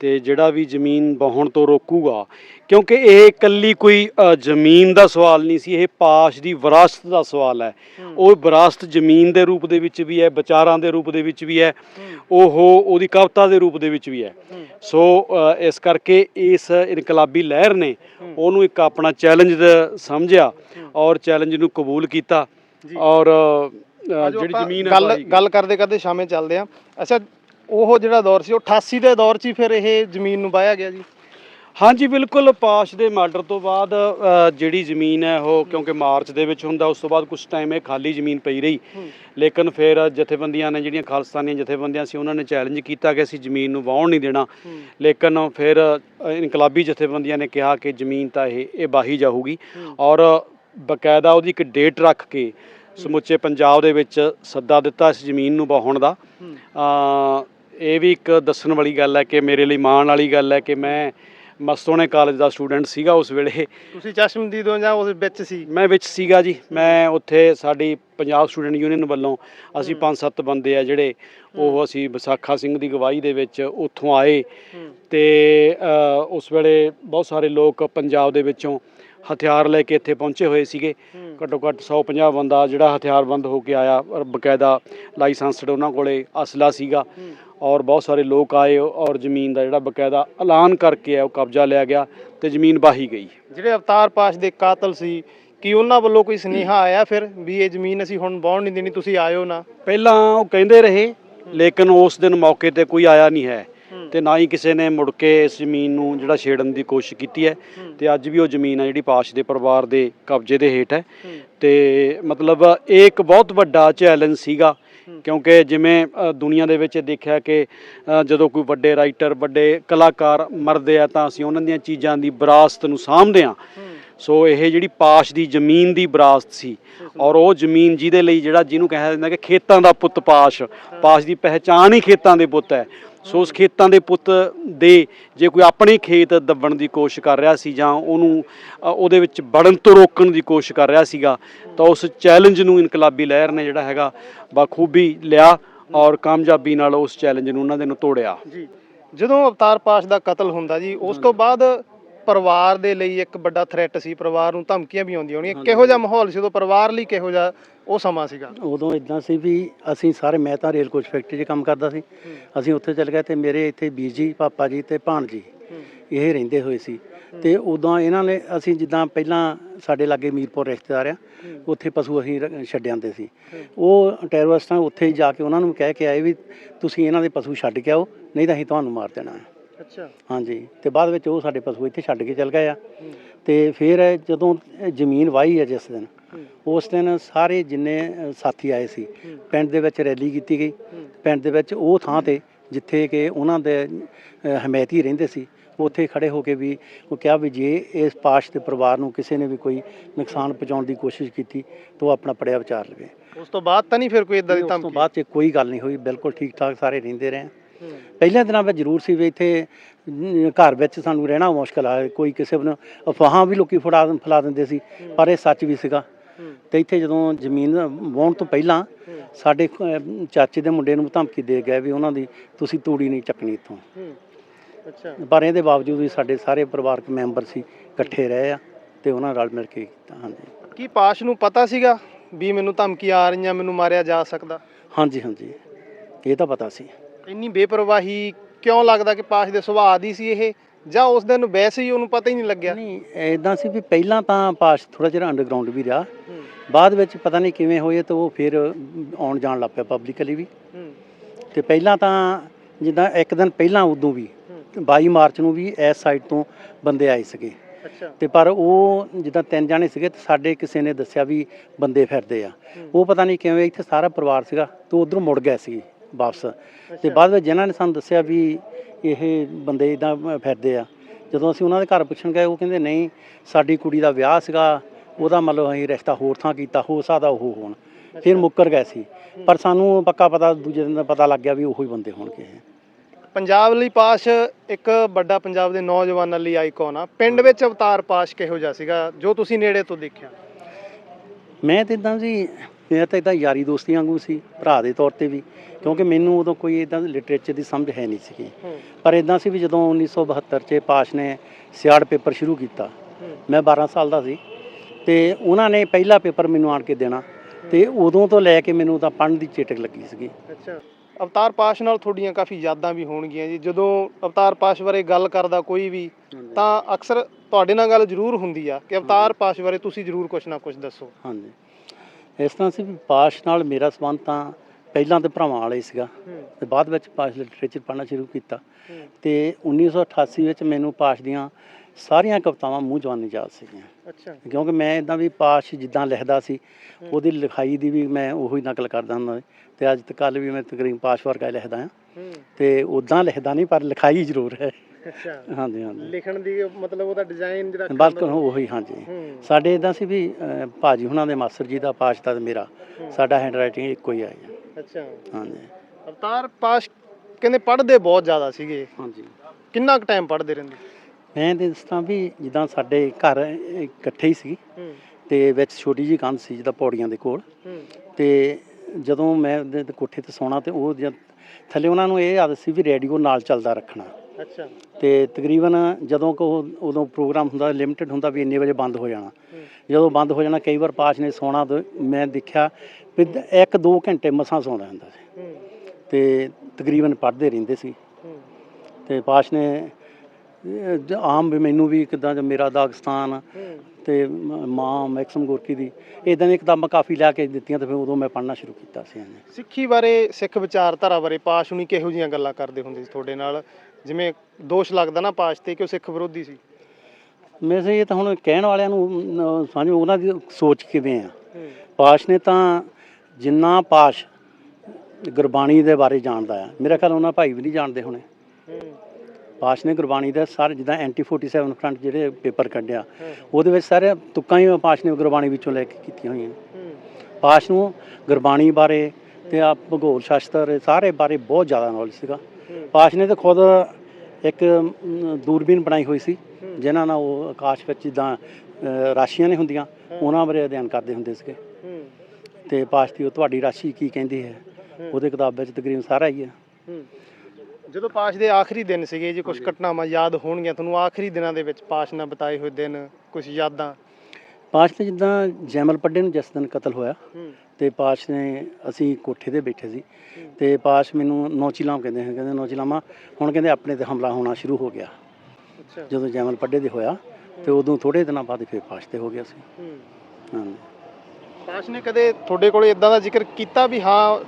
ਤੇ ਜਿਹੜਾ ਵੀ ਜ਼ਮੀਨ ਵਾਹੁਣ ਤੋਂ ਰੋਕੂਗਾ ਕਿਉਂਕਿ ਇਹ ਇਕੱਲੀ ਕੋਈ ਅ, ਜ਼ਮੀਨ ਦਾ ਸਵਾਲ ਨਹੀਂ ਸੀ ਇਹ ਪਾਸ਼ ਦੀ ਵਿਰਾਸਤ ਦਾ ਸਵਾਲ ਹੈ। ਉਹ ਵਿਰਾਸਤ ਜ਼ਮੀਨ ਦੇ ਰੂਪ ਦੇ ਵਿੱਚ ਵੀ ਹੈ ਵਿਚਾਰਾਂ ਦੇ ਰੂਪ ਦੇ ਵਿੱਚ ਵੀ ਹੈ ਉਹ ਉਹਦੀ ਕਵਿਤਾ ਦੇ ਰੂਪ ਦੇ ਵਿੱਚ ਵੀ ਹੈ। ਸੋ ਅ, ਇਸ ਕਰਕੇ ਇਸ ਇਨਕਲਾਬੀ ਲਹਿਰ ਨੇ ਉਹਨੂੰ ਇੱਕ ਆਪਣਾ ਚੈਲੰਜ ਸਮਝਿਆ ਔਰ ਚੈਲੰਜ ਨੂੰ ਕਬੂਲ ਕੀਤਾ ਔਰ ਅ, ਜਿਹੜੀ ਜ਼ਮੀਨ ਹੈ ਗੱਲ। ਗੱਲ ਕਰਦੇ ਕਰਦੇ ਸ਼ਾਮੇ ਚੱਲਦੇ ਆ ਅੱਛਾ ਉਹ ਜਿਹੜਾ ਦੌਰ ਸੀ ਉਹ 88 ਦੇ ਦੌਰ 'ਚ ਹੀ ਫਿਰ ਇਹ ਜ਼ਮੀਨ ਨੂੰ ਵਾਹਿਆ ਗਿਆ ਜੀ। ਹਾਂਜੀ ਬਿਲਕੁਲ ਪਾਸ਼ ਦੇ ਮਰਡਰ ਤੋਂ ਬਾਅਦ ਅ, ਜਿਹੜੀ ਜ਼ਮੀਨ ਹੈ ਉਹ ਕਿਉਂਕਿ ਮਾਰਚ ਦੇ ਵਿੱਚ ਹੁੰਦਾ ਉਸ ਤੋਂ ਬਾਅਦ ਕੁਝ ਟਾਈਮ ਇਹ ਖਾਲੀ ਜ਼ਮੀਨ ਪਈ ਰਹੀ। ਲੇਕਿਨ ਫਿਰ ਜਥੇਬੰਦੀਆਂ ਨੇ ਜਿਹੜੀਆਂ ਖਾਲਸਤਾਨੀਆਂ ਜਥੇਬੰਦੀਆਂ ਸੀ ਉਹਨਾਂ ਨੇ ਚੈਲੰਜ ਕੀਤਾ ਕਿ ਅਸੀਂ ਜ਼ਮੀਨ ਨੂੰ ਵਾਹੁਣ ਨਹੀਂ ਦੇਣਾ। ਲੇਕਿਨ ਫਿਰ ਅ, ਇਨਕਲਾਬੀ ਜਥੇਬੰਦੀਆਂ ਨੇ ਕਿਹਾ ਕਿ ਜ਼ਮੀਨ ਤਾਂ ਇਹ ਇਹ ਵਾਹੀ ਜਾਊਗੀ। ਔਰ ਬਕਾਇਦਾ ਉਹਦੀ ਇੱਕ ਡੇਟ ਰੱਖ ਕੇ ਸਮੁੱਚੇ ਪੰਜਾਬ ਦੇ ਵਿੱਚ ਸੱਦਾ ਦਿੱਤਾ ਇਸ ਜ਼ਮੀਨ ਨੂੰ ਵਾਹੁਣ ਦਾ। ਅ, ਇਹ ਵੀ ਇੱਕ ਦੱਸਣ ਵਾਲੀ ਗੱਲ ਹੈ ਕਿ ਮੇਰੇ ਲਈ ਮਾਣ ਵਾਲੀ ਗੱਲ ਹੈ ਕਿ ਮੈਂ ਮਸਤੋਨੇ ਕਾਲਜ ਦਾ ਸਟੂਡੈਂਟ ਸੀਗਾ ਉਸ ਵੇਲੇ। ਤੁਸੀਂ ਚਸ਼ਮਦੀਦ ਹੋ ਜਾਂ ਉਸ ਵਿੱਚ ਸੀ? ਮੈਂ ਵਿੱਚ ਸੀਗਾ ਜੀ। ਮੈਂ ਉੱਥੇ ਸਾਡੀ ਪੰਜਾਬ ਸਟੂਡੈਂਟ ਯੂਨੀਅਨ ਵੱਲੋਂ ਅਸੀਂ ਪੰਜ ਸੱਤ ਬੰਦੇ ਆ ਜਿਹੜੇ ਉਹ ਅਸੀਂ ਵਿਸਾਖਾ ਸਿੰਘ ਦੀ ਗਵਾਹੀ ਦੇ ਵਿੱਚ ਉੱਥੋਂ ਆਏ। ਤੇ ਉਸ ਵੇਲੇ ਬਹੁਤ ਸਾਰੇ ਲੋਕ ਪੰਜਾਬ ਦੇ ਵਿੱਚੋਂ ਹਥਿਆਰ ਲੈ ਕੇ ਇੱਥੇ ਪਹੁੰਚੇ ਹੋਏ ਸੀਗੇ। ਘੱਟੋ ਘੱਟ 150 ਬੰਦਾ ਜਿਹੜਾ ਹਥਿਆਰਬੰਦ ਹੋ ਕੇ ਆਇਆ ਬਕਾਇਦਾ ਲਾਇਸੈਂਸਡ ਉਹਨਾਂ ਕੋਲੇ ਅਸਲਾ ਸੀਗਾ। ਔਰ ਬਹੁਤ ਸਾਰੇ ਲੋਕ ਆਏ ਔਰ ਜ਼ਮੀਨ ਦਾ ਜਿਹੜਾ ਬਕਾਇਦਾ ਐਲਾਨ ਕਰਕੇ ਹੈ ਉਹ ਕਬਜ਼ਾ ਲਿਆ ਗਿਆ ਤੇ ਜ਼ਮੀਨ ਬਾਹੀ ਗਈ। ਜਿਹੜੇ ਅਵਤਾਰ ਪਾਸ਼ ਦੇ ਕਾਤਲ ਸੀ ਕੀ ਉਹਨਾਂ ਵੱਲੋਂ ਕੋਈ ਸੁਨੇਹਾ ਆਇਆ ਫਿਰ ਵੀ ਇਹ ਜ਼ਮੀਨ ਅਸੀਂ ਹੁਣ ਵਾਹੁਣ ਨਹੀਂ ਦੇਣੀ ਤੁਸੀਂ ਆਇਓ ਨਾ? ਪਹਿਲਾਂ ਉਹ ਕਹਿੰਦੇ ਰਹੇ ਲੇਕਿਨ ਉਸ ਦਿਨ ਮੌਕੇ ਤੇ ਕੋਈ ਆਇਆ ਨਹੀਂ ਹੈ ਤੇ ਨਾ ਹੀ ਕਿਸੇ ਨੇ ਮੁੜ ਕੇ ਇਸ ਜ਼ਮੀਨ ਨੂੰ ਜਿਹੜਾ ਛੇੜਨ ਦੀ ਕੋਸ਼ਿਸ਼ ਕੀਤੀ ਹੈ ਤੇ ਅੱਜ ਵੀ ਉਹ ਜ਼ਮੀਨ ਹੈ ਜਿਹੜੀ ਪਾਸ਼ ਦੇ ਪਰਿਵਾਰ ਦੇ ਕਬਜ਼ੇ ਦੇ ਹੇਠ ਹੈ। ਤੇ ਮਤਲਬ ਇਹ ਇੱਕ ਬਹੁਤ ਵੱਡਾ ਚੈਲੰਜ ਸੀਗਾ ਕਿਉਂਕਿ ਜਿਵੇਂ ਦੁਨੀਆ ਦੇ ਵਿੱਚ ਦੇਖਿਆ ਕਿ ਜਦੋਂ ਕੋਈ ਵੱਡੇ ਰਾਈਟਰ ਵੱਡੇ ਕਲਾਕਾਰ ਮਰਦੇ ਆ ਤਾਂ ਅਸੀਂ ਉਹਨਾਂ ਦੀਆਂ ਚੀਜ਼ਾਂ ਦੀ ਵਿਰਾਸਤ ਨੂੰ ਸਾਂਭਦੇ ਆ ਸੋ ਇਹ ਜਿਹੜੀ ਪਾਸ਼ ਦੀ ਜ਼ਮੀਨ ਦੀ ਵਿਰਾਸਤ ਸੀ ਔਰ ਉਹ ਜ਼ਮੀਨ ਜਿਹਦੇ ਲਈ ਜਿਹੜਾ ਜਿਹਨੂੰ ਕਿਹਾ ਜਾਂਦਾ ਕਿ ਖੇਤਾਂ ਦਾ ਪੁੱਤ ਪਾਸ਼ ਪਾਸ਼ ਦੀ ਪਹਿਚਾਣ ਹੀ ਖੇਤਾਂ ਦੇ ਪੁੱਤ ਹੈ। ਸੋ ਉਸ ਖੇਤਾਂ ਦੇ ਪੁੱਤ ਦੇ ਜੇ ਕੋਈ ਆਪਣੇ ਖੇਤ ਦੱਬਣ ਦੀ ਕੋਸ਼ਿਸ਼ ਕਰ ਰਿਹਾ ਸੀ ਜਾਂ ਉਹਨੂੰ ਅ, ਉਹਦੇ ਵਿੱਚ ਵੜਨ ਤੋਂ ਰੋਕਣ ਦੀ ਕੋਸ਼ਿਸ਼ ਕਰ ਰਿਹਾ ਸੀਗਾ ਤਾਂ ਉਸ ਚੈਲੰਜ ਨੂੰ ਇਨਕਲਾਬੀ ਲਹਿਰ ਨੇ ਜਿਹੜਾ ਹੈਗਾ ਬਖੂਬੀ ਲਿਆ ਔਰ ਕਾਮਯਾਬੀ ਨਾਲ ਉਸ ਚੈਲੰਜ ਨੂੰ ਉਹਨਾਂ ਦੇ ਨੂੰ ਤੋੜਿਆ। ਜੀ ਜਦੋਂ ਅਵਤਾਰ ਪਾਸ਼ ਦਾ ਕਤਲ ਹੁੰਦਾ ਜੀ ਉਸ ਤੋਂ ਬਾਅਦ ਪਰਿਵਾਰ ਦੇ ਲਈ ਇੱਕ ਵੱਡਾ ਥ੍ਰੈਟ ਸੀ ਪਰਿਵਾਰ ਨੂੰ ਧਮਕੀਆਂ ਵੀ ਆਉਂਦੀਆਂ ਹੋਣਗੀਆਂ ਕਿਹੋ ਜਿਹਾ ਮਾਹੌਲ ਸੀ ਉਦੋਂ? ਪਰਿਵਾਰ ਲਈ ਕਿਹੋ ਜਿਹਾ ਉਹ ਸਮਾਂ ਸੀਗਾ? ਉਦੋਂ ਇਦਾਂ ਸੀ ਵੀ ਅਸੀਂ ਸਾਰੇ ਮੈਂ ਤਾਂ ਰੇਲ ਕੋਚ ਫੈਕਟਰੀ 'ਚ ਕੰਮ ਕਰਦਾ ਸੀ। ਅਸੀਂ ਉੱਥੇ ਚਲੇ ਗਏ ਤੇ ਮੇਰੇ ਇੱਥੇ ਵੀਰ ਜੀ ਪਾਪਾ ਜੀ ਤੇ ਭਾਣ ਜੀ ਇਹ ਰਹਿੰਦੇ ਹੋਏ ਸੀ। ਤੇ ਉਦੋਂ ਇਹਨਾਂ ਨੇ ਅਸੀਂ ਜਿੱਦਾਂ ਪਹਿਲਾਂ ਸਾਡੇ ਲਾਗੇ ਮੀਰਪੁਰ ਰਿਸ਼ਤੇਦਾਰ ਆ ਉੱਥੇ ਪਸ਼ੂ ਅਸੀਂ ਛੱਡ ਆਂਦੇ ਸੀ। ਉਹ ਟੈਰਰਿਸਟਾਂ ਉੱਥੇ ਹੀ ਜਾ ਕੇ ਉਹਨਾਂ ਨੂੰ ਕਹਿ ਕੇ ਆਏ ਵੀ ਤੁਸੀਂ ਇਹਨਾਂ ਦੇ ਪਸ਼ੂ ਛੱਡ ਕੇ ਆਓ ਨਹੀਂ ਤਾਂ ਅਸੀਂ ਤੁਹਾਨੂੰ ਮਾਰ ਦੇਣਾ। ਹੈ ਅੱਛਾ। ਹਾਂਜੀ ਤੇ ਬਾਅਦ ਵਿੱਚ ਉਹ ਸਾਡੇ ਪਸ਼ੂ ਇੱਥੇ ਛੱਡ ਕੇ ਚਲ ਗਏ ਆ। ਤੇ ਫਿਰ ਜਦੋਂ ਜ਼ਮੀਨ ਵਾਹੀ ਹੈ ਜਿਸ ਦਿਨ ਉਸ ਦਿਨ ਸਾਰੇ ਜਿੰਨੇ ਸਾਥੀ ਆਏ ਸੀ ਪਿੰਡ ਦੇ ਵਿੱਚ ਰੈਲੀ ਕੀਤੀ ਗਈ। ਪਿੰਡ ਦੇ ਵਿੱਚ ਉਹ ਥਾਂ ਤੇ ਜਿੱਥੇ ਕਿ ਉਹਨਾਂ ਦੇ ਹਮਾਇਤੀ ਰਹਿੰਦੇ ਸੀ ਉੱਥੇ ਖੜੇ ਹੋ ਕੇ ਵੀ ਉਹ ਕਿਹਾ ਵੀ ਜੇ ਇਸ ਪਾਸ਼ ਦੇ ਪਰਿਵਾਰ ਨੂੰ ਕਿਸੇ ਨੇ ਵੀ ਕੋਈ ਨੁਕਸਾਨ ਪਹੁੰਚਾਉਣ ਦੀ ਕੋਸ਼ਿਸ਼ ਕੀਤੀ ਤਾਂ ਉਹ ਆਪਣਾ ਪੜਿਆ ਵਿਚਾਰ ਲਵੇ। ਉਸ ਤੋਂ ਬਾਅਦ ਤਾਂ ਨਹੀਂ ਫਿਰ ਕੋਈ ਇਦਾਂ ਦੀ ਉਸ ਤੋਂ ਧਮਕੀ ਬਾਅਦ 'ਚ ਕੋਈ ਗੱਲ ਨਹੀਂ ਹੋਈ ਬਿਲਕੁਲ ਠੀਕ ਠਾਕ ਸਾਰੇ ਰਹਿੰਦੇ ਰਹੇ। ਪਹਿਲੇ ਦਿਨਾਂ ਵਿੱਚ ਜ਼ਰੂਰ ਸੀ ਵੀ ਇੱਥੇ ਘਰ ਵਿੱਚ ਸਾਨੂੰ ਰਹਿਣਾ ਮੁਸ਼ਕਲ ਆ ਕੋਈ ਕਿਸੇ ਨੂੰ ਅਫਵਾਹਾਂ ਵੀ ਲੋਕੀ ਫੜਾ ਫੈਲਾ ਦਿੰਦੇ ਸੀ ਪਰ ਇਹ ਸੱਚ ਵੀ ਸੀਗਾ। ਤੇ ਇੱਥੇ ਜਦੋਂ ਜ਼ਮੀਨ ਵਾਹੁਣ ਤੋਂ ਪਹਿਲਾਂ ਸਾਡੇ ਚਾਚੇ ਦੇ ਮੁੰਡੇ ਨੂੰ ਧਮਕੀ ਦੇ ਗਏ ਵੀ ਉਹਨਾਂ ਦੀ ਤੁਸੀਂ ਤੂੜੀ ਨਹੀਂ ਚੱਕਣੀ ਇੱਥੋਂ। ਅੱਛਾ। ਪਰ ਇਹਦੇ ਬਾਵਜੂਦ ਵੀ ਸਾਡੇ ਸਾਰੇ ਪਰਿਵਾਰਕ ਮੈਂਬਰ ਸੀ ਇਕੱਠੇ ਰਹੇ ਆ ਤੇ ਉਹਨਾਂ ਰਲ ਮਿਲ ਕੇ ਕੀਤਾ ਹਾਂਜੀ। ਕੀ ਪਾਸ਼ ਨੂੰ ਪਤਾ ਸੀਗਾ ਵੀ ਮੈਨੂੰ ਧਮਕੀ ਆ ਰਹੀਆਂ ਮੈਨੂੰ ਮਾਰਿਆ ਜਾ ਸਕਦਾ? ਹਾਂਜੀ ਹਾਂਜੀ। ਇਹ ਤਾਂ ਪਤਾ ਸੀ। ਇੰਨੀ ਬੇਪਰਵਾਹੀ ਕਿਉਂ ਲੱਗਦਾ ਕਿ ਪਾਸ਼ ਦੇ ਸੁਭਾਅ ਦੀ ਸੀ ਇਹ? ਜਾਂ ਉਸ ਦਿਨ ਵੈਸੇ ਹੀ ਉਹਨੂੰ ਪਤਾ ਹੀ ਨਹੀਂ ਲੱਗਿਆ? ਨਹੀਂ ਇਦਾਂ ਸੀ ਵੀ ਪਹਿਲਾਂ ਤਾਂ ਪਾਸ਼ ਥੋੜਾ ਜਿਹਾ ਅੰਡਰਗਰਾਉਂਡ ਵੀ ਰਿਹਾ। ਬਾਅਦ ਵਿੱਚ ਪਤਾ ਨਹੀਂ ਕਿਵੇਂ ਹੋਏ ਤਾਂ ਉਹ ਫਿਰ ਆਉਣ ਜਾਣ ਲੱਗ ਪਿਆ ਪਬਲਿਕਲੀ ਵੀ। ਤੇ ਪਹਿਲਾਂ ਤਾਂ ਜਿੱਦਾਂ ਇੱਕ ਦਿਨ ਪਹਿਲਾਂ ਉਦੋਂ ਵੀ 22 ਮਾਰਚ ਨੂੰ ਵੀ ਇਸ ਸਾਈਡ ਤੋਂ ਬੰਦੇ ਆਏ ਸੀਗੇ। ਅੱਛਾ। ਤੇ ਪਰ ਉਹ ਜਿੱਦਾਂ ਤਿੰਨ ਜਾਣੇ ਸੀਗੇ ਤੇ ਸਾਡੇ ਕਿਸੇ ਨੇ ਦੱਸਿਆ ਵੀ ਬੰਦੇ ਫਿਰਦੇ ਆ। ਉਹ ਪਤਾ ਨਹੀਂ ਕਿਵੇਂ ਇੱਥੇ ਸਾਰਾ ਪਰਿਵਾਰ ਸੀਗਾ ਤੇ ਉਧਰੋਂ ਮੁੜ ਗਏ ਸੀ ਵਾਪਸ। ਤੇ ਬਾਅਦ ਵਿੱਚ ਜਿਨ੍ਹਾਂ ਨੇ ਸਾਨੂੰ ਦੱਸਿਆ ਵੀ ਇਹ ਬੰਦੇ ਇਦਾਂ ਫਿਰਦੇ ਆ ਜਦੋਂ ਅਸੀਂ ਉਹਨਾਂ ਦੇ ਘਰ ਪੁੱਛਣ ਗਏ ਉਹ ਕਹਿੰਦੇ ਨਹੀਂ ਸਾਡੀ ਕੁੜੀ ਦਾ ਵਿਆਹ ਸੀਗਾ ਉਹਦਾ ਮਤਲਬ ਅਸੀਂ ਰਿਸ਼ਤਾ ਹੋਰ ਥਾਂ ਕੀਤਾ ਹੋ ਸਕਦਾ ਉਹ ਹੋਣ। ਫਿਰ ਮੁੱਕਰ ਗਏ ਸੀ। ਪਰ ਸਾਨੂੰ ਪੱਕਾ ਪਤਾ ਦੂਜੇ ਦਿਨ ਪਤਾ ਲੱਗ ਗਿਆ ਵੀ ਉਹੀ ਬੰਦੇ ਹੋਣਗੇ ਇਹ। ਪੰਜਾਬ ਲਈ ਪਾਸ਼ ਇੱਕ ਵੱਡਾ ਪੰਜਾਬ ਦੇ ਨੌਜਵਾਨਾਂ ਲਈ ਆਈਕਨ ਆ। ਪਿੰਡ ਵਿੱਚ ਅਵਤਾਰ ਪਾਸ਼ ਕਿਹੋ ਜਿਹਾ ਸੀਗਾ ਜੋ ਤੁਸੀਂ ਨੇੜੇ ਤੋਂ ਦੇਖਿਆ? ਮੈਂ ਤਾਂ ਇਦਾਂ ਜੀ ਮੈਂ ਤਾਂ ਇਦਾਂ ਯਾਰੀ ਦੋਸਤੀ ਵਾਂਗੂ ਸੀ ਭਰਾ ਦੇ ਤੌਰ ਤੇ ਵੀ ਕਿਉਂਕਿ ਮੈਨੂੰ ਉਦੋਂ ਕੋਈ ਇਦਾਂ ਲਿਟਰੇਚਰ ਦੀ ਸਮਝ ਹੈ ਨਹੀਂ ਸੀਗੀ। ਪਰ ਇਦਾਂ ਸੀ ਵੀ ਜਦੋਂ 1972 ਚ ਪਾਸ਼ ਨੇ ਸਿਆੜ ਪੇਪਰ ਸ਼ੁਰੂ ਕੀਤਾ ਮੈਂ 12 ਸਾਲ ਦਾ ਸੀ ਤੇ ਉਹਨਾਂ ਨੇ ਪਹਿਲਾ ਪੇਪਰ ਮੈਨੂੰ ਆਣ ਕੇ ਦੇਣਾ ਤੇ ਉਦੋਂ ਤੋਂ ਲੈ ਕੇ ਮੈਨੂੰ ਤਾਂ ਪੜ੍ਹਨ ਦੀ ਚੇਟਕ ਲੱਗੀ ਸੀਗੀ। ਅੱਛਾ। ਅਵਤਾਰ ਪਾਸ਼ ਨਾਲ ਤੁਹਾਡੀਆਂ ਕਾਫੀ ਯਾਦਾਂ ਵੀ ਹੋਣਗੀਆਂ ਜੀ। ਜਦੋਂ ਅਵਤਾਰ ਪਾਸ਼ ਬਾਰੇ ਗੱਲ ਕਰਦਾ ਕੋਈ ਵੀ ਤਾਂ ਅਕਸਰ ਤੁਹਾਡੇ ਨਾਲ ਗੱਲ ਜ਼ਰੂਰ ਹੁੰਦੀ ਆ ਕਿ ਅਵਤਾਰ ਪਾਸ਼ ਬਾਰੇ ਤੁਸੀਂ ਜ਼ਰੂਰ ਕੁਝ ਨਾ ਕੁਝ ਦੱਸੋ। ਹਾਂਜੀ। ਇਸ ਤਰ੍ਹਾਂ ਸੀ ਵੀ ਪਾਸ਼ ਨਾਲ ਮੇਰਾ ਸੰਬੰਧ ਤਾਂ ਪਹਿਲਾਂ ਤੇ ਭਰਾਵਾਂ ਵਾਲਾ ਹੀ ਸੀਗਾ। ਤੇ ਬਾਅਦ ਵਿੱਚ ਪਾਸ਼ ਲਿਟਰੇਚਰ ਪੜ੍ਹਨਾ ਸ਼ੁਰੂ ਕੀਤਾ। ਤੇ 1988 ਵਿੱਚ ਮੈਨੂੰ ਪਾਸ਼ ਦੀਆਂ ਸਾਰੀਆਂ ਕਵਿਤਾਵਾਂ ਮੂੰਹ ਜਵਾਨੀ ਯਾਦ ਸੀਗੀਆਂ। ਅੱਛਾ। ਕਿਉਂਕਿ ਮੈਂ ਇਦਾਂ ਵੀ ਪਾਸ਼ ਜਿੱਦਾਂ ਲਿਖਦਾ ਸੀ ਉਹਦੀ ਲਿਖਾਈ ਦੀ ਵੀ ਮੈਂ ਉਹੀ ਨਕਲ ਕਰਦਾ ਹੁੰਦਾ ਤੇ ਅੱਜ ਤੱਕ ਕੱਲ ਵੀ ਮੈਂ ਤਕਰੀਬਨ ਪਾਸ਼ ਵਰਗਾ ਹੀ ਲਿਖਦਾ ਹਾਂ। ਤੇ ਉਦਾਂ ਲਿਖਦਾ ਨਹੀਂ ਪਰ ਲਿਖਾਈ ਜ਼ਰੂਰ ਹੈ। ਅੱਛਾ। ਹਾਂਜੀ ਹਾਂਜੀ। ਲਿਖਣ ਦੀ ਮਤਲਬ ਉਹਦਾ ਡਿਜ਼ਾਈਨ ਜਿਹੜਾ ਬਲਕਿ ਉਹੀ ਹਾਂਜੀ। ਸਾਡੇ ਇਦਾਂ ਸੀ ਵੀ ਅਹ, ਭਾਜੀ ਹੁਣਾਂ ਦੇ ਮਾਸਟਰ ਜੀ ਦਾ ਪਾਸ਼ ਦਾ ਤੇ ਮੇਰਾ। ਸਾਡਾ ਹੈਂਡ ਰਾਈਟਿੰਗ ਇੱਕੋ ਹੀ ਆਈ ਹੈ ਅੱਛਾ। ਹਾਂਜੀ। ਅਵਤਾਰ ਪਾਸ਼ ਕਹਿੰਦੇ ਪੜ੍ਹਦੇ ਬਹੁਤ ਜ਼ਿਆਦਾ ਸੀਗੇ। ਹਾਂਜੀ। ਕਿੰਨਾ ਕੁ ਟਾਈਮ ਪੜ੍ਹਦੇ ਰਹਿੰਦੇ? ਮੈਂ ਤੇ ਇਸ ਤਰ੍ਹਾਂ ਵੀ ਜਿੱਦਾਂ ਸਾਡੇ ਘਰ ਇਕੱਠੇ ਹੀ ਸੀ ਹੂੰ। ਤੇ ਵਿੱਚ ਛੋਟੀ ਜਿਹੀ ਕੰਧ ਸੀ ਜਿੱਦਾਂ ਪੌੜੀਆਂ ਦੇ ਕੋਲ। ਹੂੰ। ਤੇ ਜਦੋਂ ਮੈਂ ਉਹਦੇ ਤੇ ਕੋਠੇ ਤੇ ਸੌਣਾ ਤੇ ਉਹ ਜਦ ਥੱਲੇ ਉਹਨਾਂ ਨੂੰ ਇਹ ਆਦਤ ਸੀ ਵੀ ਰੇਡੀਓ ਨਾਲ ਚੱਲਦਾ ਰੱਖਣਾ। ਅੱਛਾ। ਤੇ ਤਕਰੀਬਨ ਜਦੋਂ ਕੋ ਉਦੋਂ ਪ੍ਰੋਗਰਾਮ ਹੁੰਦਾ ਲਿਮਟਿਡ ਹੁੰਦਾ ਵੀ ਇੰਨੇ ਵਜੇ ਬੰਦ ਹੋ ਜਾਣਾ। ਜਦੋਂ ਬੰਦ ਹੋ ਜਾਣਾ ਕਈ ਵਾਰ ਪਾਸ਼ ਨੇ ਸੌਣਾ ਤੇ ਮੈਂ ਦੇਖਿਆ ਵੀ 1-2 ਘੰਟੇ ਮਸਾਂ ਸੌਂਦਾ ਹੁੰਦਾ ਸੀ। ਤੇ ਤਕਰੀਬਨ ਪੜ੍ਹਦੇ ਰਹਿੰਦੇ ਸੀ। ਤੇ ਪਾਸ਼ ਨੇ ਆਮ ਵੀ ਮੈਨੂੰ ਵੀ ਕਿਦਾਂ ਜ ਮੇਰਾ ਦਾਗਸਤਾਨ ਤੇ ਮ- ਮੈਕਸਮ ਗੁਰਕੀ ਦੀ ਇਦਾਂ ਦੀਆਂ ਕਿਤਾਬਾਂ ਕਾਫੀ ਲਿਆ ਕੇ ਦਿੱਤੀਆਂ ਤੇ ਫਿਰ ਉਦੋਂ ਮੈਂ ਪੜ੍ਹਨਾ ਸ਼ੁਰੂ ਕੀਤਾ ਸੀ ਸਿੱਖੀ ਬਾਰੇ ਸਿੱਖ ਵਿਚਾਰਧਾਰਾ ਬਾਰੇ ਪਾਸ਼ ਹੁਣੀ ਕਿਹੋ ਜੀਆਂ ਗੱਲਾਂ ਕਰਦੇ ਹੁੰਦੇ ਸੀ ਤੁਹਾਡੇ ਨਾਲ? ਜਿਵੇਂ ਦੋਸ਼ ਲੱਗਦਾ ਨਾ ਪਾਸ਼ ਤੇ ਕਿ ਉਹ ਸਿੱਖ ਵਿਰੋਧੀ ਸੀ। ਮੈਂ ਸੇ ਇਹ ਤਾਂ ਹੁਣ ਕਹਿਣ ਵਾਲਿਆਂ ਨੂੰ ਅਮ, ਉਹਨਾਂ ਦੀ ਸੋਚ ਕਿਵੇਂ ਆ। ਪਾਸ਼ ਨੇ ਤਾਂ ਜਿੰਨਾ ਪਾਸ਼ ਗੁਰਬਾਣੀ ਦੇ ਬਾਰੇ ਜਾਣਦਾ ਆ ਮੇਰਾ ਖਿਆਲ ਉਹਨਾਂ ਭਾਈ ਵੀ ਨਹੀਂ ਜਾਣਦੇ ਹੋਣੇ। ਪਾਸ਼ ਨੇ ਗੁਰਬਾਣੀ ਦਾ ਸਾਰੇ ਜਿੱਦਾਂ ਐਂਟੀ 47 ਫਰੰਟ ਜਿਹੜੇ ਪੇਪਰ ਕੱਢਿਆ ਉਹਦੇ ਵਿੱਚ ਸਾਰੇ ਤੁੱਕਾਂ ਹੀ ਪਾਸ਼ ਨੇ ਗੁਰਬਾਣੀ ਵਿੱਚੋਂ ਲੈ ਕੇ ਕੀਤੀਆਂ ਹੋਈਆਂ। ਹੂੰ ਪਾਸ਼ ਨੂੰ ਗੁਰਬਾਣੀ ਬਾਰੇ ਤੇ ਆ ਭੂਗੋਲ ਸ਼ਾਸਤਰ ਸਾਰੇ ਬਾਰੇ ਬਹੁਤ ਜ਼ਿਆਦਾ ਨੌਲੇਜ ਸੀਗਾ। ਪਾਸ਼ ਨੇ ਤਾਂ ਖੁਦ ਇੱਕ ਦੂਰਬੀਨ ਬਣਾਈ ਹੋਈ ਸੀ, ਜਿਨ੍ਹਾਂ ਨਾਲ ਉਹ ਆਕਾਸ਼ ਵਿੱਚ ਜਿੱਦਾਂ ਰਾਸ਼ੀਆਂ ਨੇ ਹੁੰਦੀਆਂ, ਉਹਨਾਂ ਬਾਰੇ ਅਧਿਐਨ ਕਰਦੇ ਹੁੰਦੇ ਸੀਗੇ। ਹੂੰ ਤੇ ਪਾਸ਼ ਦੀ ਉਹ ਤੁਹਾਡੀ ਰਾਸ਼ੀ ਕੀ ਕਹਿੰਦੀ ਹੈ? ਉਹਦੇ ਕਿਤਾਬ ਵਿੱਚ ਤਕਰੀਬਨ ਸਾਰਾ ਹੀ ਹੈ। ਜਦੋਂ ਪਾਸ਼ ਦੇ ਆਖਰੀ ਦਿਨ ਸੀਗੇ, ਜੀ ਕੁਝ ਘਟਨਾਵਾਂ ਯਾਦ ਹੋਣਗੀਆਂ, ਤੁਹਾਨੂੰ ਆਖਰੀ ਦਿਨਾਂ ਦੇ ਵਿੱਚ ਪਾਸ਼ ਨਾਲ ਬਿਤਾਏ ਹੋਏ ਦਿਨ ਕੁਝ ਯਾਦਾਂ? ਪਾਸ਼ ਤੇ ਜਿੱਦਾਂ ਜੈਮਲ ਪੱਡੇ ਨੂੰ ਜਿਸ ਦਿਨ ਕਤਲ ਹੋਇਆ ਤੇ ਪਾਸ਼ ਨੇ ਅਸੀਂ ਕੋਠੇ ਤੇ ਬੈਠੇ ਸੀ ਤੇ ਪਾਸ਼ ਮੈਨੂੰ ਨੌਚੀਲਾਮ ਕਹਿੰਦੇ ਹਨ ਕਹਿੰਦੇ ਨੌਚੀਲਾਮਾ ਹੁਣ ਕਹਿੰਦੇ ਆਪਣੇ ਤੇ ਹਮਲਾ ਹੋਣਾ ਸ਼ੁਰੂ ਹੋ ਗਿਆ। ਜਦੋਂ ਜੈਮਲ ਪੱਡੇ ਦੇ ਹੋਇਆ ਤੇ ਉਦੋਂ ਥੋੜੇ ਦਿਨਾਂ ਬਾਅਦ ਫਿਰ ਪਾਸ਼ ਤੇ ਹੋ ਗਿਆ ਸੀ। ਹੂੰ। ਪਾਸ਼ ਨੇ ਕਦੇ ਤੁਹਾਡੇ ਕੋਲੇ ਇਦਾਂ ਦਾ ਜ਼ਿਕਰ ਕੀਤਾ ਵੀ ਹਾਂ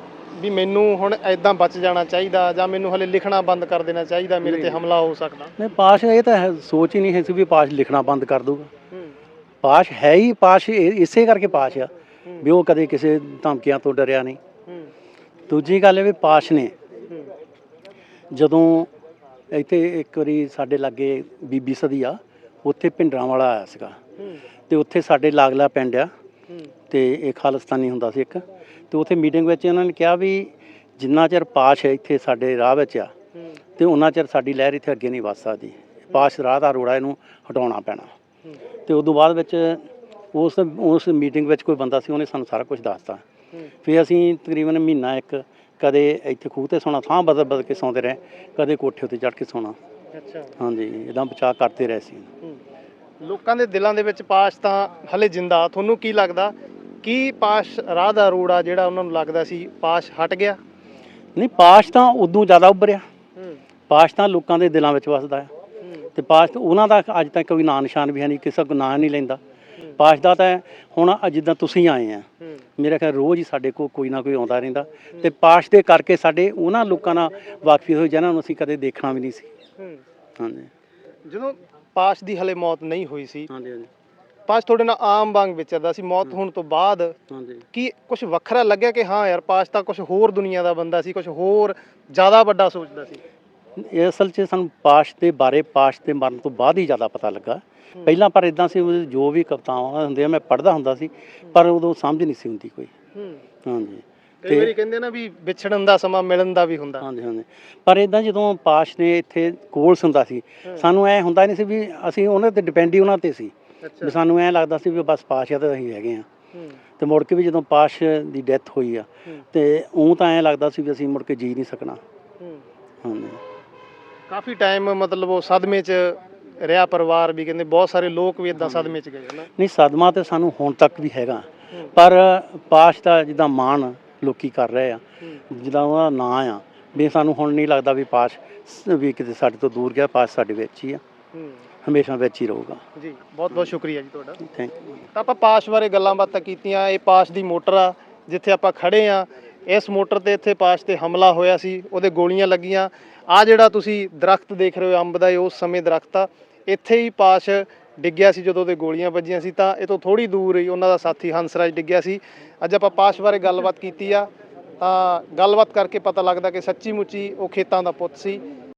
ਵੀ ਮੈਨੂੰ ਹੁਣ ਐਦਾਂ ਬਚ ਜਾਣਾ ਚਾਹੀਦਾ ਜਾਂ ਮੈਨੂੰ ਹਲੇ ਲਿਖਣਾ ਬੰਦ ਕਰ ਦੇਣਾ ਚਾਹੀਦਾ ਮੇਰੇ ਤੇ ਹਮਲਾ ਹੋ ਸਕਦਾ? ਨਹੀਂ ਪਾਸ਼ ਇਹ ਤਾਂ ਸੋਚ ਹੀ ਨਹੀਂ ਹੈ ਸੀ ਵੀ ਪਾਸ਼ ਲਿਖਣਾ ਬੰਦ ਕਰ ਦੂਗਾ ਪਾਸ਼ ਹੈ ਹੀ, ਪਾਸ਼ ਇਹ- ਇਸੇ ਕਰਕੇ ਪਾਸ਼ ਆ, ਵੀ ਉਹ ਕਦੇ ਕਿਸੇ ਧਮਕੀਆਂ ਤੋਂ ਡਰਿਆ ਨਹੀਂ। ਦੂਜੀ ਗੱਲ ਇਹ ਵੀ ਪਾਸ਼ ਨੇ। ਜਦੋਂ ਇੱਥੇ ਇੱਕ ਵਾਰੀ ਸਾਡੇ ਲਾਗੇ ਬੀਬੀ ਸਦੀ ਆ, ਉੱਥੇ ਭਿੰਡਰਾਂ ਵਾਲਾ ਆਇਆ ਸੀਗਾ। ਹੂੰ ਤੇ ਉੱਥੇ ਸਾਡੇ ਲਾਗਲਾ ਪਿੰਡ ਆ ਹੂੰ ਤੇ ਇੱਕ ਖਾਲਿਸਤਾਨੀ ਹੁੰਦਾ ਸੀ ਇੱਕ। ਤੇ ਉੱਥੇ ਮੀਟਿੰਗ ਵਿੱਚ ਉਹਨਾਂ ਨੇ ਕਿਹਾ ਵੀ ਜਿੰਨਾ ਚਿਰ ਪਾਸ਼ ਹੈ ਇੱਥੇ ਸਾਡੇ ਰਾਹ ਵਿੱਚ ਆ ਹੂੰ ਤੇ ਉਹਨਾਂ ਚਿਰ ਸਾਡੀ ਲਹਿਰ ਇੱਥੇ ਅੱਗੇ ਨਹੀਂ ਵੱਧ ਸਕਦੀ। ਪਾਸ਼ ਰਾਹ ਦਾ ਰੋੜਾ ਇਹਨੂੰ ਹਟਾਉਣਾ ਪੈਣਾ। ਤੇ ਉਦੋਂ ਬਾਅਦ ਵਿੱਚ ਉਸ ਉਸ ਮੀਟਿੰਗ ਵਿੱਚ ਕੋਈ ਬੰਦਾ ਸੀ ਉਹਨੇ ਸਾਨੂੰ ਸਾਰਾ ਕੁਝ ਦੱਸਤਾ ਫਿਰ ਅਸੀਂ ਤਕਰੀਬਨ ਮਹੀਨਾ ਇੱਕ ਕਦੇ ਇੱਥੇ ਖੂਹ ਤੇ ਸੌਣਾ ਥਾਂ ਬਦਲ ਬਦਲ ਕੇ ਸੌਂਦੇ ਰਹੇ ਕਦੇ ਕੋਠੇ ਉੱਤੇ ਚੜ੍ਹ ਕੇ ਸੌਣਾ। ਅੱਛਾ। ਹਾਂਜੀ ਇਦਾਂ ਬਚਾਅ ਕਰਦੇ ਰਹੇ ਸੀ। ਲੋਕਾਂ ਦੇ ਦਿਲਾਂ ਦੇ ਵਿੱਚ ਪਾਸ਼ ਤਾਂ ਹਲੇ ਜਿੰਦਾ। ਤੁਹਾਨੂੰ ਕੀ ਲੱਗਦਾ? ਕੀ ਪਾਸ਼ ਰਾਹ ਦਾ ਰੋੜਾ ਜਿਹੜਾ ਉਹਨਾਂ ਨੂੰ ਲੱਗਦਾ ਸੀ ਪਾਸ਼ ਹਟ ਗਿਆ? ਨਹੀਂ ਪਾਸ਼ ਤਾਂ ਉਦੋਂ ਜ਼ਿਆਦਾ ਉੱਭਰਿਆ। ਪਾਸ਼ ਤਾਂ ਲੋਕਾਂ ਦੇ ਦਿਲਾਂ ਵਿੱਚ ਵਸਦਾ ਹੂੰ। ਤੇ ਪਾਸ਼ ਤਾਂ ਉਹਨਾਂ ਦਾ ਅੱਜ ਤੱਕ ਕੋਈ ਨਾਂ ਨਿਸ਼ਾਨ ਵੀ ਹੈ ਨਹੀਂ ਕਿਸੇ ਕੋ ਨਾਂ ਨਹੀਂ ਲੈਂਦਾ। ਪਾਸ਼ ਦਾ ਤਾਂ ਹੁਣ ਅੱਜ ਜਿੱਦਾਂ ਤੁਸੀਂ ਆਏ ਆ ਮੇਰਾ ਖਿਆਲ ਰੋਜ਼ ਹੀ ਸਾਡੇ ਕੋਲ ਕੋਈ ਨਾ ਕੋਈ ਆਉਂਦਾ ਰਹਿੰਦਾ। ਤੇ ਪਾਸ਼ ਦੇ ਕਰਕੇ ਸਾਡੇ ਉਹਨਾਂ ਲੋਕਾਂ ਨਾਲ ਵਾਕਫੀ ਹੋਏ ਜਿਨ੍ਹਾਂ ਨੂੰ ਅਸੀਂ ਕਦੇ ਦੇਖਣਾ ਵੀ ਨਹੀਂ ਸੀ। ਹਾਂਜੀ। ਜਦੋਂ ਪਾਸ਼ ਦੀ ਹਲੇ ਮੌਤ ਨਹੀਂ ਹੋਈ ਸੀ ਹਾਂਜੀ ਹਾਂਜੀ। ਪਾਸ਼ ਤੁਹਾਡੇ ਨਾਲ ਆਮ ਵਾਂਗ ਵਿਚਰਦਾ ਸੀ ਮੌਤ ਹੋਣ ਤੋਂ ਬਾਅਦ ਕੀ ਕੁਝ ਵੱਖਰਾ ਲੱਗਿਆ ਕਿ ਹਾਂ ਯਾਰ ਪਾਸ਼ ਤਾਂ ਕੁਝ ਹੋਰ ਦੁਨੀਆ ਦਾ ਬੰਦਾ ਸੀ ਕੁਝ ਹੋਰ ਜ਼ਿਆਦਾ ਵੱਡਾ ਸੋਚਦਾ ਸੀ? ਇਹ ਅਸਲ 'ਚ ਸਾਨੂੰ ਪਾਸ਼ ਦੇ ਬਾਰੇ ਪਾਸ਼ ਦੇ ਮਰਨ ਤੋਂ ਬਾਅਦ ਹੀ ਜ਼ਿਆਦਾ ਪਤਾ ਲੱਗਾ। ਪਹਿਲਾਂ ਪਰ ਇਦਾਂ ਸੀ ਜੋ ਵੀ ਕਵਿਤਾਵਾਂ ਹੁੰਦੀਆਂ ਮੈਂ ਪੜ੍ਹਦਾ ਹੁੰਦਾ ਸੀ ਪਰ ਉਦੋਂ ਸਮਝ ਨਹੀਂ ਸੀ ਹੁੰਦੀ ਕੋਈ। ਹਾਂਜੀ। ਕਈ ਵਾਰੀ ਕਹਿੰਦੇ ਨਾ ਵੀ ਵਿਛੜਨ ਦਾ ਸਮਾਂ ਮਿਲਣ ਦਾ ਵੀ ਹੁੰਦਾ। ਹਾਂਜੀ ਹਾਂਜੀ। ਪਰ ਇਦਾਂ ਜਦੋਂ ਪਾਸ਼ ਨੇ ਇੱਥੇ ਕੋਲਸ ਹੁੰਦਾ ਸੀ ਸਾਨੂੰ ਐ ਹੁੰਦਾ ਨਹੀਂ ਸੀ ਵੀ ਅਸੀਂ ਉਹਨਾਂ ਤੇ ਡਿਪੈਂਡ ਹੀ ਉਹਨਾਂ ਤੇ ਸੀ। ਵੀ ਸਾਨੂੰ ਐ ਲੱਗਦਾ ਸੀ ਵੀ ਬਸ ਪਾਸ਼ ਆ ਤੇ ਅਸੀਂ ਹੈਗੇ ਆ। ਹੂੰ। ਤੇ ਮੁੜ ਕੇ ਵੀ ਜਦੋਂ ਪਾਸ਼ ਦੀ ਡੈਥ ਹੋਈ ਆ। ਤੇ ਉਹ ਤਾਂ ਐ ਲੱਗਦਾ ਸੀ ਵੀ ਅਸੀਂ ਮੁੜ ਕੇ ਜੀ ਨਹੀਂ ਸਕਣਾ। ਕਾਫੀ ਟਾਈਮ ਮਤਲਬ ਉਹ ਸਦਮੇ 'ਚ ਰਿਹਾ ਪਰਿਵਾਰ ਵੀ ਕਹਿੰਦੇ ਬਹੁਤ ਸਾਰੇ ਲੋਕ ਵੀ ਇਦਾਂ ਸਦਮੇ 'ਚ ਗਏ ਹਨਾ? ਨਹੀਂ ਸਦਮਾ ਤੇ ਸਾਨੂੰ ਹੁਣ ਤੱਕ ਵੀ ਹੈਗਾ। ਪਰ ਪਾਸ਼ ਦਾ ਜਿੱਦਾਂ ਮਾਣ ਲੋਕੀ ਕਰ ਰਹੇ ਆ। ਜਿੱਦਾਂ ਉਹਦਾ ਨਾਂ ਆ ਵੀ ਸਾਨੂੰ ਹੁਣ ਨਹੀਂ ਲੱਗਦਾ ਵੀ ਪਾਸ਼ ਵੀ ਕਿਤੇ ਸਾਡੇ ਤੋਂ ਦੂਰ ਗਿਆ ਪਾਸ਼ ਸਾਡੇ ਵਿੱਚ ਹੀ ਆ। ਹਮੇਸ਼ਾ ਵਿੱਚ ਹੀ ਰਹੂਗਾ। ਜੀ ਬਹੁਤ ਬਹੁਤ ਸ਼ੁਕਰੀਆ ਜੀ ਤੁਹਾਡਾ। ਥੈਂਕ ਯੂ ਤਾਂ ਆਪਾਂ ਪਾਸ਼ ਬਾਰੇ ਗੱਲਾਂ ਬਾਤਾਂ ਕੀਤੀਆਂ ਇਹ ਪਾਸ਼ ਦੀ ਮੋਟਰ ਆ ਜਿੱਥੇ ਆਪਾਂ ਖੜੇ ਆ ਇਸ ਮੋਟਰ ਤੇ ਇੱਥੇ ਪਾਸ਼ ਤੇ ਹਮਲਾ ਹੋਇਆ ਸੀ, ਉਹਦੇ ਗੋਲੀਆਂ ਲੱਗੀਆਂ। ਆ ਜਿਹੜਾ ਤੁਸੀਂ ਦਰਖਤ ਦੇਖ ਰਹੇ ਹੋ, ਅੰਬ ਦਾ, ਇਹ ਉਸ ਸਮੇਂ ਦਰਖਤ ਆ। ਇੱਥੇ ਹੀ ਪਾਸ਼ ਡਿੱਗਿਆ ਸੀ ਜਦੋਂ ਉਹਦੇ ਗੋਲੀਆਂ ਵੱਜੀਆਂ ਸੀ, ਤਾਂ ਇਹ ਤੋਂ ਥੋੜੀ ਦੂਰ ਹੀ ਉਹਨਾਂ ਦਾ ਸਾਥੀ ਹੰਸਰਾਜ ਡਿੱਗਿਆ ਸੀ। ਅੱਜ ਆਪਾਂ ਪਾਸ਼ ਬਾਰੇ ਗੱਲਬਾਤ ਕੀਤੀ ਆ, ਤਾਂ ਗੱਲਬਾਤ ਕਰਕੇ ਪਤਾ ਲੱਗਦਾ ਕਿ ਸੱਚੀ ਮੁੱਚੀ ਉਹ ਖੇਤਾਂ ਦਾ ਪੁੱਤ ਸੀ।